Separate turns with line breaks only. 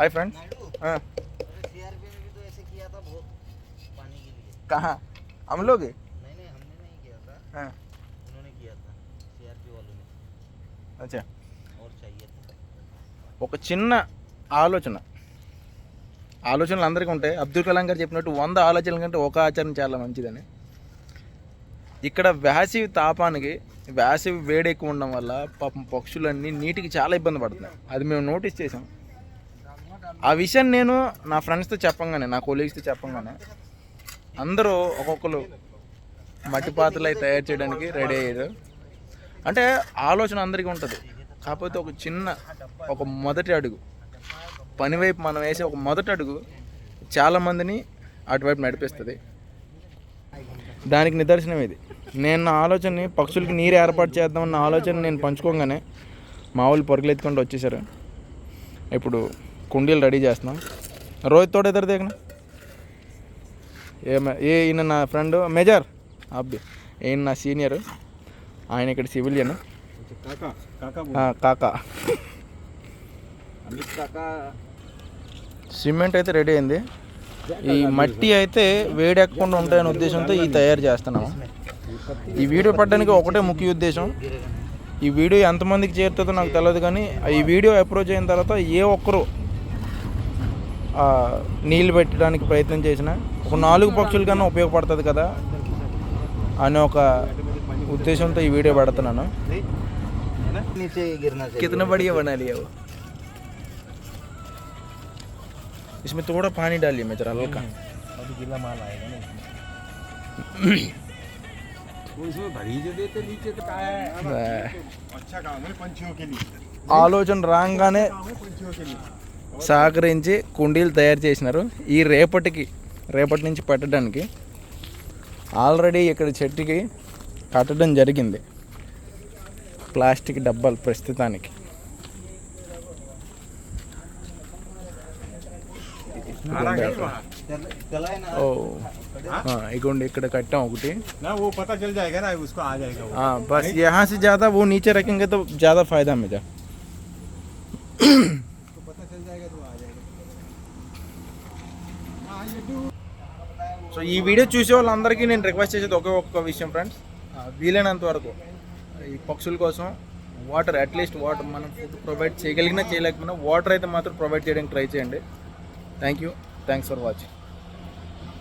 Hi friends हाँ
CRP ने भी तो ऐसे किया था बहुत पानी के लिए
कहाँ हम लोग
नहीं नहीं हमने नहीं किया था
हाँ
उन्होंने किया था सीआरपी वालों ने
अच्छा
और चाहिए था
ఒక చిన్న ఆలోచన ఆలోచనలు అందరికీ ఉంటాయి అబ్దుల్ కలాం గారు చెప్పినట్టు వంద ఆలోచనల కంటే ఒక ఆచరణ చాలా మంచిదని ఇక్కడ వేసవి తాపానికి వేసవి వేడి ఎక్కువ ఉండడం వల్ల పాపం పక్షులన్నీ నీటికి చాలా ఇబ్బంది పడుతున్నాయి అది మేము నోటీస్ చేసాం ఆ విషయం నేను నా ఫ్రెండ్స్తో చెప్పంగానే నా కొలీగ్స్తో చెప్పంగానే అందరూ ఒక్కొక్కరు మట్టి పాత్రలు అవి తయారు చేయడానికి రెడీ అయ్యారు అంటే ఆలోచన అందరికీ ఉంటుంది. కాకపోతే ఒక చిన్న ఒక మొదటి అడుగు పని వైపు మనం వేసే ఒక మొదటి అడుగు చాలామందిని అటువైపు నడిపిస్తుంది. దానికి నిదర్శనం ఇది. నేను నా ఆలోచనని పక్షులకి నీరు ఏర్పాటు చేద్దామన్న ఆలోచన నేను పంచుకోగానే మా వాళ్ళు పొరుగులు ఎత్తుకుంటూ వచ్చేసారు. ఇప్పుడు కుండీలు రెడీ చేస్తున్నాం. రోహిత్ తోడు ఇద్దరు దిగనా? ఏ ఈయన నా ఫ్రెండ్? మేజర్? అబ్బి ఈయన నా సీనియర్. ఆయన ఇక్కడ సివిలియన్. కాకా సిమెంట్ అయితే రెడీ అయింది. ఈ మట్టి అయితే వేడెక్కకుండా ఉంటాయని ఉద్దేశంతో ఈ తయారు చేస్తున్నాము. ఈ వీడియో పడడానికి ఒకటే ముఖ్య ఉద్దేశం. ఈ వీడియో ఎంతమందికి చేరుతుందో నాకు తెలియదు కానీ ఈ వీడియో అప్రోచ్ అయిన తర్వాత ఏ ఒక్కరు నీళ్ళు పెట్టడానికి ప్రయత్నం చేసినా ఒక నాలుగు పక్షుల కన్నా ఉపయోగపడుతుంది కదా అనే ఒక ఉద్దేశంతో ఈ వీడియో పెడుతున్నాను
नीचे गिरना चाहिए
कितना बढ़िया बना लिया वो इसमें थोड़ा पानी डालिए मैं जरा हल्का
अभी गीला माल आएगा ना वो इसमें भरी जो देते नीचे तो क्या है अच्छा काम है पंछियों के लिए
ఆలోచన రాగానే
काम है पंछियों के लिए
సహకరించి కుండీలు తయారు చేసినారు ఈ రేపటికి రేపటి నుంచి పెట్టడానికి ఆల్రెడీ ఇక్కడ చెట్టుకి కట్టడం జరిగింది ప్లాస్టిక్ డబ్బాలు ప్రస్తుతానికి
चलाए ना
ఓ ఆ, ఇగోండి ఇక్కడ కట్టాం ఒకటి
ना वो पता चल जाएगा ना उसको आ जाएगा वो
हाँ बस यहाँ से ज़्यादा वो नीचे रखेंगे तो ज़्यादा फायदा मेरा సో ఈ వీడియో చూసే వాళ్ళందరికీ నేను రిక్వెస్ట్ చేసేది ఒకే ఒక్క విషయం ఫ్రెండ్స్ వీలైనంత వరకు ఈ పక్షుల కోసం వాటర్ అట్లీస్ట్ వాటర్ మనం ఫుడ్ ప్రొవైడ్ చేయగలిగినా చేయలేకపోయినా వాటర్ అయితే మాత్రం ప్రొవైడ్ చేయడానికి ట్రై చేయండి. Thank you thanks for watching